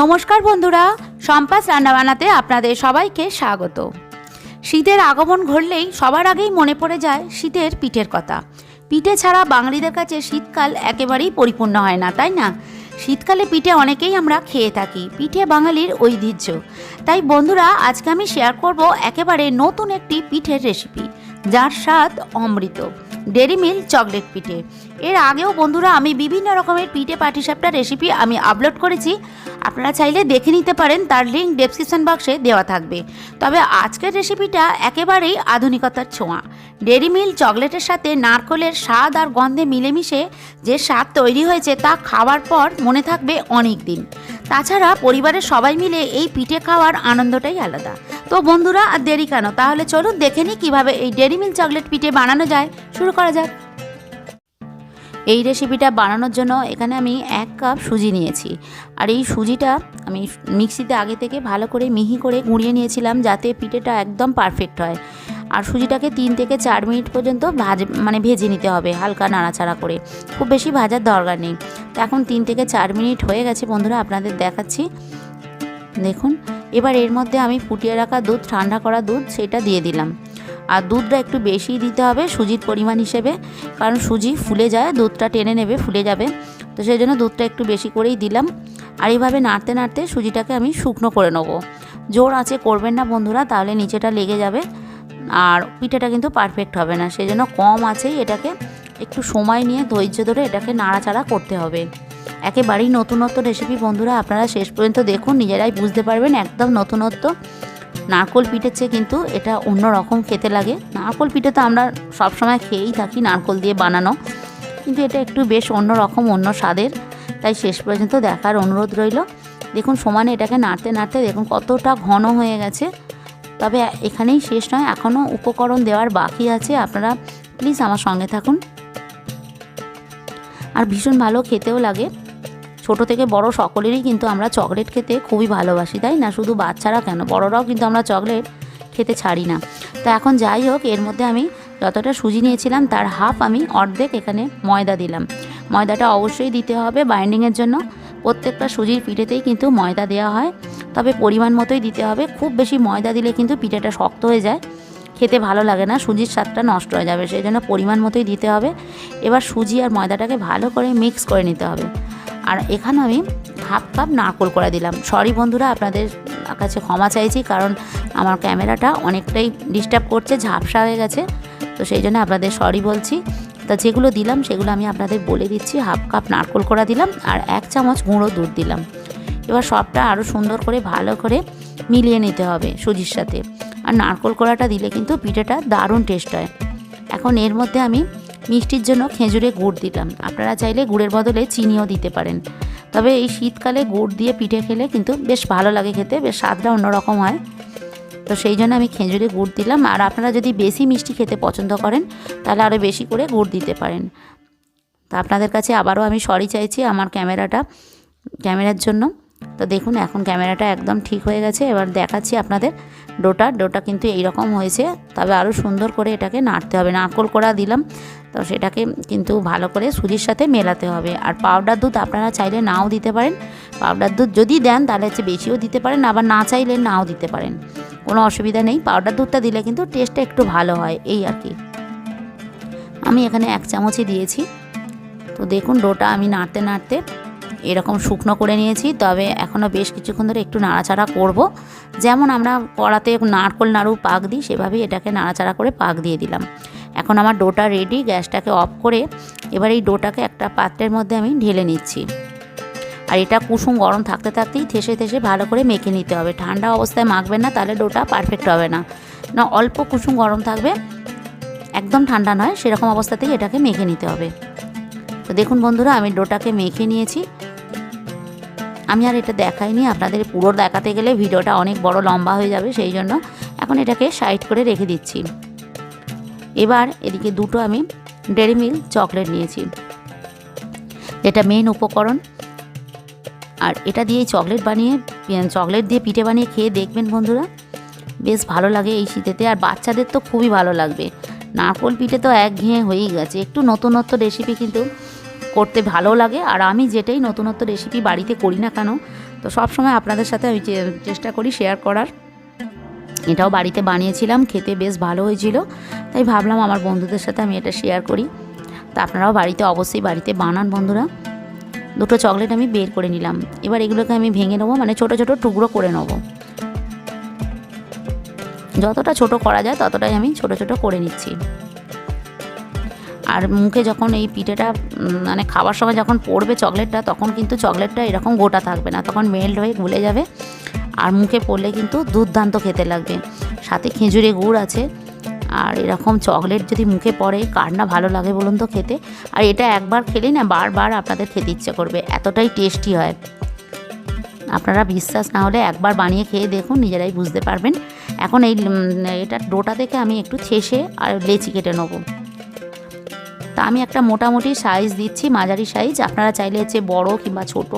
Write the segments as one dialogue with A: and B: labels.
A: নমস্কার বন্ধুরা সম্পাস রান্না বানাতে আপনাদের সবাইকে স্বাগত। শীতের আগমন ঘটলেই সবার আগেই মনে পড়ে যায় শীতের পিঠের কথা। পিঠে ছাড়া বাঙালিদের কাছে শীতকাল একেবারেই পরিপূর্ণ হয় না, তাই না? শীতকালে পিঠে অনেকেই আমরা খেয়ে থাকি, পিঠে বাঙালির ঐতিহ্য। তাই বন্ধুরা, আজকে আমি শেয়ার করব একেবারে নতুন একটি পিঠের রেসিপি যার স্বাদ অমৃত। ডেরি মিল চকলেট পিঠে। এর আগেও বন্ধুরা আমি বিভিন্ন রকমের পিঠে পাটিসাপটা রেসিপি আমি আপলোড করেছি। আপনারা চাইলে দেখে নিতে পারেন, তার লিঙ্ক ডেসক্রিপশন বক্সে দেওয়া থাকবে। তবে আজকের রেসিপিটা একেবারেই আধুনিকতার ছোঁয়া। ডেরি মিল চকলেটের সাথে নারকলের স্বাদ আর গন্ধে মিলেমিশে যে স্বাদ তৈরি হয়েছে তা খাওয়ার পর মনে থাকবে অনেক দিন। তাছাড়া পরিবারের সবাই মিলে এই পিঠে খাওয়ার আনন্দটাই আলাদা। তো বন্ধুরা, আর দেরি কেন? তাহলে চলুন দেখে নিই কীভাবে এই ডেরি মিল চকলেট পিঠে বানানো যায়। শুরু করা যাক। এই রেসিপিটা বানানোর জন্য এখানে আমি এক কাপ সুজি নিয়েছি। আর এই সুজিটা আমি মিক্সিতে আগে থেকে ভালো করে মিহি করে গুঁড়িয়ে নিয়েছিলাম যাতে পিঠেটা একদম পারফেক্ট হয়। আর সুজিটাকে তিন থেকে চার মিনিট পর্যন্ত ভাজ মানে ভেজে নিতে হবে হালকা নাড়াচাড়া করে। খুব বেশি ভাজার দরকার নেই। তো এখন তিন থেকে চার মিনিট হয়ে গেছে বন্ধুরা, আপনাদের দেখাচ্ছি। দেখুন, এবার এর মধ্যে আমি ফুটিয়ে রাখা দুধ, ঠান্ডা করা দুধ, সেটা দিয়ে দিলাম। আর দুধটা একটু বেশি দিতে হবে সুজির পরিমাণ হিসেবে, কারণ সুজি ফুলে যায়, দুধটা টেনে নেবে, ফুলে যাবে। তো সেই জন্য দুধটা একটু বেশি করেই দিলাম। আর এইভাবে নাড়তে নাড়তে সুজিটাকে আমি শুকনো করে নেব। জোর আছে করবেন না বন্ধুরা, তাহলে নিচেটা লেগে যাবে। আর পিঠাটা কিন্তু পারফেক্ট হবে না, সেই জন্য কম আছেই এটাকে। একটু সময় নিয়ে ধৈর্য ধরে এটাকে নাড়াচাড়া করতে হবে। একেবারেই নতুনত্ব রেসিপি বন্ধুরা, আপনারা শেষ পর্যন্ত দেখুন, নিজেরাই বুঝতে পারবেন একদম নতুনত্ব। নারকোল পিঠের চেয়ে কিন্তু এটা অন্য রকম খেতে লাগে। নারকোল পিঠে তো আমরা সবসময় খেয়েই থাকি নারকোল দিয়ে বানানো। কিন্তু এটা একটু বেশ অন্য রকম, অন্য স্বাদের। তাই শেষ পর্যন্ত দেখার অনুরোধ রইল। দেখুন, সমানে এটাকে নাড়তে নাড়তে দেখুন কতটা ঘন হয়ে গেছে। তবে এখানেই শেষ নয় এখনও উপকরণ দেওয়ার বাকি আছে। আপনারা প্লিজ আমার সঙ্গে থাকুন। আর ভীষণ ভালো খেতেও লাগে। ছোট থেকে বড় সকলেরই কিন্তু আমরা চকলেট খেতে খুবই ভালোবাসি, তাই না? শুধু বাচ্চারা কেন? বড়রাও কিন্তু আমরা চকলেট খেতে ছাড়ি না। তো এখন যাই হোক, এর মধ্যে আমি যতটা সুজি নিয়েছিলাম, তার হাফ আমি অর্ধেক এখানে ময়দা দিলাম। ময়দাটা অবশ্যই দিতে হবে বাইন্ডিংয়ের জন্য। প্রত্যেকটা সুজির পিঠেতেই কিন্তু ময়দা দেওয়া হয়। তবে পরিমাণ মতোই দিতে হবে। খুব বেশি ময়দা দিলে কিন্তু পিঠেটা শক্ত হয়ে যায়। খেতে ভালো লাগে না, সুজির স্বাদটা নষ্ট হয়ে যাবে। সেই জন্য পরিমাণ মতোই দিতে হবে। এবার সুজি আর ময়দাটাকে ভালো করে মিক্স করে নিতে হবে। আর এখানে আমি হাফ কাপ নারকোল করে দিলাম। সরি বন্ধুরা, আপনাদের কাছে ক্ষমা চাইছি কারণ আমার ক্যামেরাটা অনেকটাই ডিস্টার্ব করছে, ঝাপসা হয়ে গেছে। তো সেই জন্য আপনাদের সরি বলছি। তা যেগুলো দিলাম, সেগুলো আমি আপনাদের বলে দিচ্ছি। হাফ কাপ নারকোল করা দিলাম আর এক চামচ গুঁড়ো দুধ দিলাম। এবার সবটা আরও সুন্দর করে, ভালো করে মিলিয়ে নিতে হবে সুজির সাথে। আর নারকোল কড়াটা দিলে কিন্তু পিঠেটা দারুণ টেস্ট হয়। এখন এর মধ্যে আমি মিষ্টির জন্য খেজুরে গুড় দিলাম আপনারা চাইলে গুড়ের বদলে চিনিও দিতে পারেন। তবে এই শীতকালে গুড় দিয়ে পিঠে খেলে কিন্তু বেশ ভালো লাগে খেতে, বেশ স্বাদটা অন্যরকম হয়। তো সেই জন্য আমি খেজুরে গুড় দিলাম। আর আপনারা যদি বেশি মিষ্টি খেতে পছন্দ করেন, তাহলে আরও বেশি করে গুড় দিতে পারেন। তো আপনাদের কাছে আবারও আমি সরি চাইছি আমার ক্যামেরাটা, ক্যামেরার জন্য। তো দেখুন, এখন ক্যামেরাটা একদম ঠিক হয়ে গেছে। এবার দেখাচ্ছি আপনাদের ডোটা ডোটা কিন্তু এই রকম হয়েছে। তবে আরও সুন্দর করে এটাকে নাড়তে হবে। নারকোল করা দিলাম, তো সেটাকে কিন্তু ভালো করে সুজির সাথে মেলাতে হবে। আর পাউডার দুধ আপনারা চাইলে নাও দিতে পারেন। পাউডার দুধ যদি দেন, তাহলে হচ্ছে বেশিও দিতে পারেন, আবার না চাইলে নাও দিতে পারেন। কোনো অসুবিধা নেই। পাউডার দুধটা দিলে কিন্তু টেস্টটা একটু ভালো হয়, এই আর কি। আমি এখানে এক চামচই দিয়েছি। তো দেখুন, ডোটা আমি নাড়তে নাড়তে এরকম শুকনো করে নিয়েছি, তবে এখনও বেশ কিছুক্ষণ ধরে একটু নাড়াচাড়া করব। যেমন আমরা কড়াতে নারকোল, নাড়ু, পাক দিই, সেভাবেই এটাকে নাড়াচাড়া করে পাক দিয়ে দিলাম। এখন আমার ডোটা রেডি গ্যাসটাকে অফ করে এবার এই ডোটাকে একটা পাত্রের মধ্যে আমি ঢেলে নিচ্ছি। আর এটা কুসুম গরম থাকতে থাকতেই থেসে থেসে ভালো করে মেখে নিতে হবে। ঠান্ডা অবস্থায় মাখবেন না, তাহলে ডোটা পারফেক্ট হবে না। না, অল্প কুসুম গরম থাকবে, একদম ঠান্ডা নয়, সেরকম অবস্থাতেই এটাকে মেখে নিতে হবে। তো দেখুন বন্ধুরা, আমি ডোটাকে মেখে নিয়েছি। আমি আর এটা দেখাইনি, আপনাদের পুরো দেখাতে গেলে ভিডিওটা অনেক বড় লম্বা হয়ে যাবে, সেই জন্য এখন এটাকে সাইড করে রেখে দিচ্ছি। এবার এদিকে দুটো আমি ডেরি মিল চকলেট নিয়েছি। যেটা মেন উপকরণ। আর এটা দিয়ে চকলেট বানিয়ে চকলেট দিয়ে পিঠে বানিয়ে খেয়ে দেখবেন বন্ধুরা। বেশ ভালো লাগে এই শীতেতে, আর বাচ্চাদের তো খুবই ভালো লাগবে। নারকোল পিঠে তো একঘেয়ে হয়েই গেছে। একটু নতুনত্ব রেসিপি কিন্তু করতে ভালো লাগে। আর আমি যেটাই নতুনত্ব রেসিপি বাড়িতে করি না কেন, তো সব সময় আপনাদের সাথে আমি চেষ্টা করি শেয়ার করার। এটাও বাড়িতে বানিয়েছিলাম, খেতে বেশ ভালো হয়েছিল। তাই ভাবলাম আমার বন্ধুদের সাথে আমি এটা শেয়ার করি। তা আপনারাও বাড়িতে অবশ্যই বাড়িতে বানান বন্ধুরা। দুটো চকলেট আমি বের করে নিলাম। এবার এগুলোকে আমি ভেঙে নেব মানে ছোট ছোট টুকরো করে নেব। যতটা ছোট করা যায়, ততটাই আমি ছোট ছোট করে নিচ্ছি। আর মুখে যখন এই পিঠেটা মানে খাবার সময় যখন পড়বে চকলেটটা, তখন কিন্তু চকলেটটা এরকম গোটা থাকবে না, তখন মেল্ট হয়ে গুলে যাবে। আর মুখে পড়লে কিন্তু দুর্দান্ত খেতে লাগবে। সাথে খেজুরে গুড় আছে। আর এরকম চকলেট যদি মুখে পড়ে, কার না ভালো লাগে বলুন তো খেতে। আর এটা একবার খেলেই না, বারবার আপনাদের খেতে ইচ্ছে করবে, এতটাই টেস্টি হয়। আপনারা বিশ্বাস না হলে একবার বানিয়ে খেয়ে দেখুন, নিজেরাই বুঝতে পারবেন। এখন এই এটা ডোটা থেকে আমি একটু ছেসে আর লেচি কেটে নেব। তা আমি একটা মোটামুটি সাইজ দিচ্ছি, মাঝারি সাইজ আপনারা চাইলে হচ্ছে বড় কিংবা ছোট,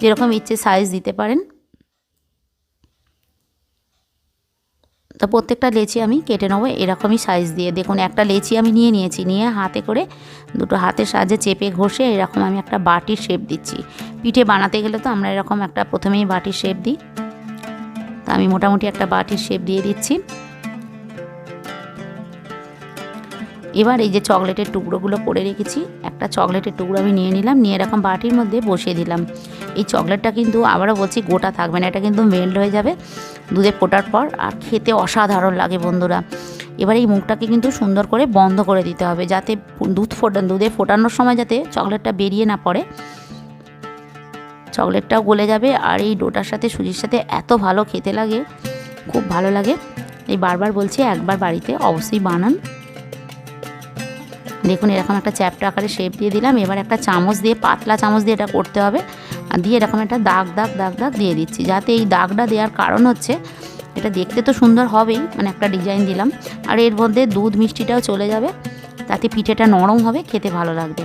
A: যেরকম ইচ্ছে সাইজ দিতে পারেন। তো প্রত্যেকটা লেচি আমি কেটে নেব, এরকমই সাইজ দিয়ে। দেখুন, একটা লেচি আমি নিয়ে নিয়েছি, নিয়ে হাতে করে দুটো হাতের সাহায্যে চেপে ঘষে এরকম আমি একটা বাটির শেপ দিচ্ছি। পিঠে বানাতে গেলে তো আমরা এরকম একটা প্রথমেই বাটির শেপ দিই। তা আমি মোটামুটি একটা বাটির শেপ দিয়ে দিচ্ছি। এবার এই যে চকলেটের টুকরোগুলো করে রেখেছি, একটা চকলেটের টুকরো আমি নিয়ে নিলাম, নিয়ে এরকম বাটির মধ্যে বসিয়ে দিলাম। এই চকলেটটা কিন্তু আবারও বলছি গোটা থাকবে না, এটা কিন্তু মেল্ট হয়ে যাবে দুধে ফোটার পর, আর খেতে অসাধারণ লাগে বন্ধুরা। এবার এই মুখটাকে কিন্তু সুন্দর করে বন্ধ করে দিতে হবে যাতে দুধ ফোটা, দুধে ফোটানোর সময় যাতে চকলেটটা বেরিয়ে না পড়ে। চকলেটটাও গলে যাবে, আর এই ডোটার সাথে সুজির সাথে এত ভালো খেতে লাগে, খুব ভালো লাগে। এই বারবার বলছি একবার বাড়িতে অবশ্যই বানান। দেখুন, এরকম একটা চ্যাপটা আকারে শেপ দিয়ে দিলাম। এবার একটা চামচ দিয়ে, পাতলা চামচ দিয়ে এটা করতে হবে। দিয়ে এরকম একটা দাগ দাগ দাগ দাগ দিয়ে দিচ্ছি। যাতে এই দাগটা দেওয়ার কারণ হচ্ছে, এটা দেখতে তো সুন্দর হবেই মানে একটা ডিজাইন দিলাম। আর এর মধ্যে দুধ মিষ্টিটাও চলে যাবে। তাতে পিঠেটা নরম হবে, খেতে ভালো লাগবে।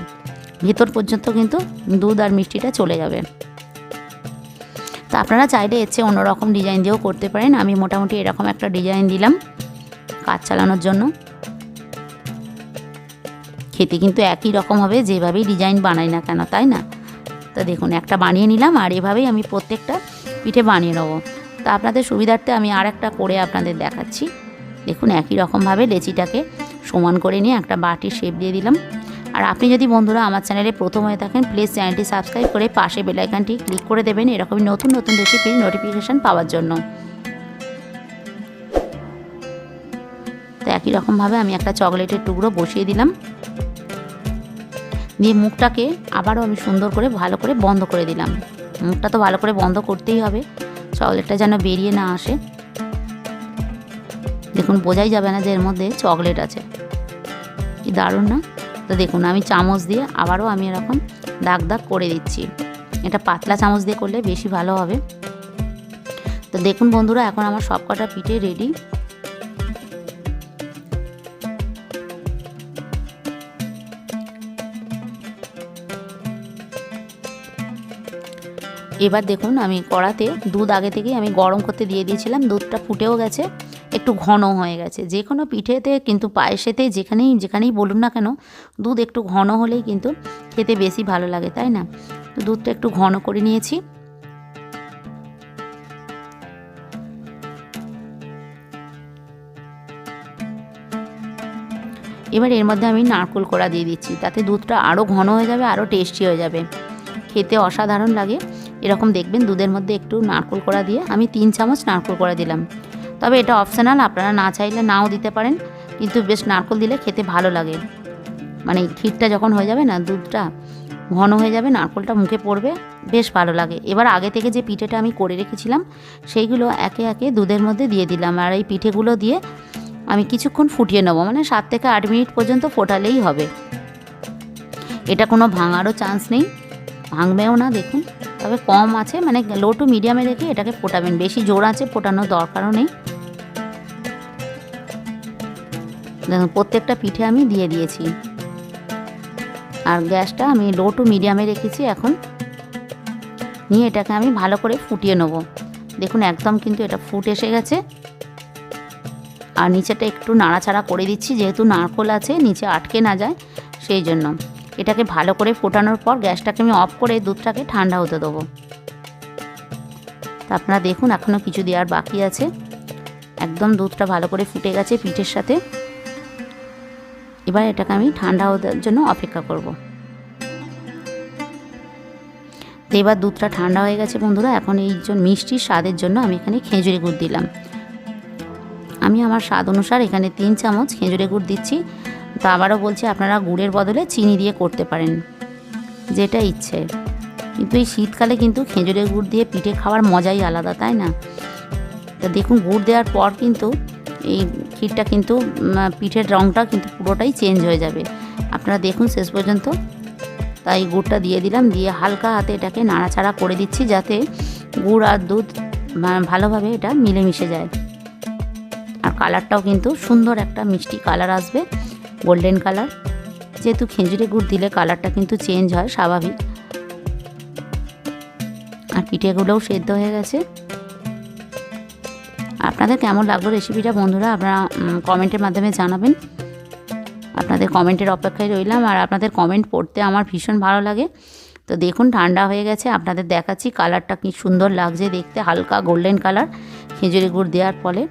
A: ভেতর পর্যন্ত কিন্তু দুধ আর মিষ্টিটা চলে যাবে। তা আপনারা চাইলে এর চেয়ে অন্যরকম ডিজাইন দিয়েও করতে পারেন। আমি মোটামুটি এরকম একটা ডিজাইন দিলাম, কাজ চালানোর জন্য। খেতে কিন্তু একই রকম হবে, যেভাবেই ডিজাইন বানাই না কেন, তাই না? তো দেখুন, একটা বানিয়ে নিলাম আর এভাবেই আমি প্রত্যেকটা পিঠে বানিয়ে নেব। তো আপনাদের সুবিধার্থে আমি আর একটা করে আপনাদের দেখাচ্ছি। দেখুন, একই রকমভাবে লেচিটাকে সমান করে নিয়ে একটা বাটির শেপ দিয়ে দিলাম। আর আপনি যদি বন্ধুরা আমার চ্যানেলে প্রথম হয়ে থাকেন প্লিজ চ্যানেলটি সাবস্ক্রাইব করে পাশে বেলাইকানটি ক্লিক করে দেবেন, এরকমই নতুন নতুন রেসিপির নোটিফিকেশান পাওয়ার জন্য। তো একই রকমভাবে আমি একটা চকলেটের টুকরো বসিয়ে দিলাম। দিয়ে মুখটাকে আবারও আমি সুন্দর করে ভালো করে বন্ধ করে দিলাম। মুখটা তো ভালো করে বন্ধ করতেই হবে। চকলেটটা যেন বেরিয়ে না আসে। দেখুন, বোঝাই যাবে না যে এর মধ্যে চকলেট আছে। কি দারুণ না? তো দেখুন, আমি চামচ দিয়ে আবারও আমি এরকম দাগ দাগ করে দিচ্ছি। এটা পাতলা চামচ দিয়ে করলে বেশি ভালো হবে। তো দেখুন বন্ধুরা, এখন আমার সব কটা পিঠে রেডি এবার দেখুন আমি কড়াতে দুধ আগে থেকেই আমি গরম করতে দিয়ে দিয়েছিলাম, দুধটা ফুটেও গেছে, একটু ঘন হয়ে গেছে। যে কোনো পিঠেতে কিন্তু পায়েসেতে যেখানেই যেখানেই বলুন না কেন, দুধ একটু ঘন হলেই কিন্তু খেতে বেশি ভালো লাগে, তাই না? তো দুধটা একটু ঘন করে নিয়েছি। এবার এর মধ্যে আমি নারকোল কোড়া দিয়ে দিচ্ছি, তাতে দুধটা আরও ঘন হয়ে যাবে, আরও টেস্টি হয়ে যাবে। খেতে অসাধারণ লাগে। এরকম দেখবেন দুধের মধ্যে একটু নারকোল কোড়া দিয়ে আমি তিন চামচ নারকোল কোড়া দিলাম। তবে এটা অপশনাল আপনারা না চাইলে নাও দিতে পারেন। কিন্তু বেশ নারকোল দিলে খেতে ভালো লাগে। মানে ক্ষীরটা যখন হয়ে যাবে না, দুধটা ঘন হয়ে যাবে, নারকোলটা মুখে পড়বে, বেশ ভালো লাগে। এবার আগে থেকে যে পিঠেটা আমি করে রেখেছিলাম, সেইগুলো একে একে দুধের মধ্যে দিয়ে দিলাম। আর এই পিঠেগুলো দিয়ে আমি কিছুক্ষণ ফুটিয়ে নেব। মানে সাত থেকে আট মিনিট পর্যন্ত ফোটালেই হবে। এটা কোনো ভাঙারও চান্স নেই। ভাঙবেও না, দেখুন। তবে কম আছে মানে লো টু মিডিয়ামে রেখে এটাকে ফোটাবেন। বেশি জোর আছে, ফোটানোর দরকারও নেই। দেখুন, প্রত্যেকটা পিঠে আমি দিয়ে দিয়েছি। আর গ্যাসটা আমি লো টু মিডিয়ামে রেখেছি এখন। নিয়ে এটাকে আমি ভালো করে ফুটিয়ে নেব। দেখুন, একদম কিন্তু এটা ফুট এসে গেছে। আর নিচেটা একটু নাড়াচাড়া করে দিচ্ছি, যেহেতু নারকোল আছে, নিচে আটকে না যায়, সেই জন্য। এটাকে ভালো করে ফোটানোর পর গ্যাসটাকে আমি অফ করে দুধটাকে ঠান্ডা হতে দেবো। তা আপনারা দেখুন এখনও কিছু দেওয়ার বাকি আছে। একদম দুধটা ভালো করে ফুটে গেছে পিঠের সাথে। এবার এটাকে আমি ঠান্ডা হওয়ার জন্য অপেক্ষা করব। তো এবার দুধটা ঠান্ডা হয়ে গেছে বন্ধুরা, এখন এই জন্য মিষ্টির স্বাদের জন্য আমি এখানে খেজুরি গুড় দিলাম। আমি আমার স্বাদ অনুসার এখানে তিন চামচ খেজুরে গুড় দিচ্ছি। তো আবারও বলছি আপনারা গুড়ের বদলে চিনি দিয়ে করতে পারেন, যেটা ইচ্ছে। কিন্তু এই শীতকালে কিন্তু খেজুরের গুড় দিয়ে পিঠে খাওয়ার মজাই আলাদা, তাই না? তো দেখুন, গুড় দেওয়ার পর কিন্তু এই ক্ষীরটা কিন্তু পিঠের রঙটা কিন্তু পুরোটাই চেঞ্জ হয়ে যাবে। আপনারা দেখুন শেষ পর্যন্ত, তাই গুড়টা দিয়ে দিলাম, দিয়ে হালকা হাতে এটাকে নাড়াচাড়া করে দিচ্ছি যাতে গুড় আর দুধ ভালোভাবে এটা মিলেমিশে যায়। আর কালারটাও কিন্তু সুন্দর একটা মিষ্টি কালার আসবে। Golden colour. যেহেতু খেজুরে গুড় দিলে কালারটা কিন্তু চেঞ্জ হয়, স্বাভাবিক। আর পিঠেগুলোও সেদ্ধ হয়ে গেছে। আপনাদের কেমন লাগল রেসিপিটা বন্ধুরা? আপনারা কমেন্টের মাধ্যমে জানাবেন। আপনাদের কমেন্টের অপেক্ষায় রইলাম। আর আপনাদের কমেন্ট পড়তে আমার ভীষণ ভালো লাগে। তো দেখুন, ঠান্ডা হয়ে গেছে। আপনাদের দেখাচ্ছি কালারটা কি সুন্দর লাগছে দেখতে। হালকা গোল্ডেন কালার। খেজুরি গুড় দেওয়ার ফলে।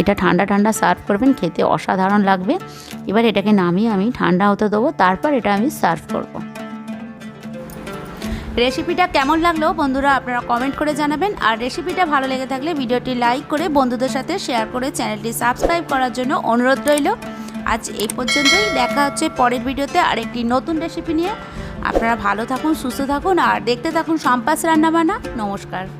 A: এটা ঠান্ডা ঠান্ডা সার্ভ করবেন, খেতে অসাধারণ লাগবে। এবার এটাকে নামিয়ে আমি ঠান্ডা হতে দেবো, তারপর এটা আমি সার্ভ করব। রেসিপিটা কেমন লাগল বন্ধুরা আপনারা কমেন্ট করে জানাবেন, আর রেসিপিটা ভালো লেগে থাকলে ভিডিওটি লাইক করে বন্ধুদের সাথে শেয়ার করে চ্যানেলটি সাবস্ক্রাইব করার জন্য অনুরোধ রইল। আজ এই পর্যন্তই, দেখা হচ্ছে পরের ভিডিওতে আরেকটি নতুন রেসিপি নিয়ে। আপনারা ভালো থাকুন, সুস্থ থাকুন, আর দেখতে থাকুন সম্পাস রান্নাবান্না। নমস্কার।